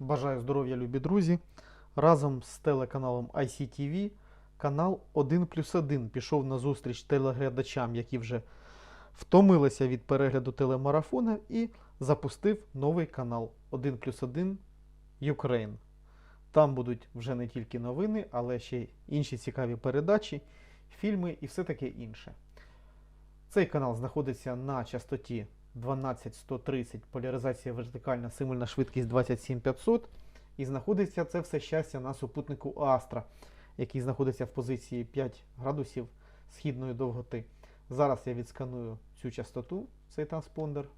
Бажаю здоров'я, любі друзі. Разом з телеканалом ICTV канал 1 плюс 1 пішов на зустріч телеглядачам, які вже втомилися від перегляду телемарафона, і запустив новий канал 1 плюс 1 Ukraine. Там будуть вже не тільки новини, але ще й інші цікаві передачі, фільми і все таке інше. Цей канал знаходиться на частоті 12130, поляризація вертикальна, символьна швидкість 27500. І знаходиться це все щастя на супутнику Астра, який знаходиться в позиції 5 градусів східної довготи. Зараз я відсканую цю частоту, цей транспондер.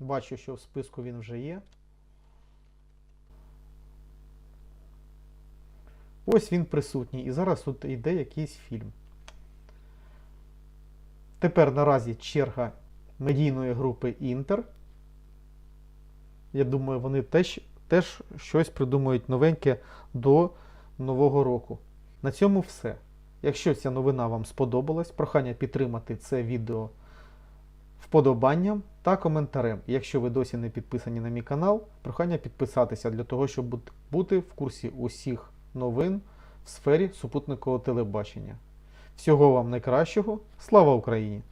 Бачу, що в списку він вже є. Ось він присутній. І зараз тут йде якийсь фільм. Тепер наразі черга медійної групи Інтер. Я думаю, вони теж, теж щось придумають новеньке до Нового року. На цьому все. Якщо ця новина вам сподобалась, прохання підтримати це відео вподобанням та коментарем. Якщо ви досі не підписані на мій канал, прохання підписатися для того, щоб бути в курсі усіх новин в сфері супутникового телебачення. Всього вам найкращого. Слава Україні!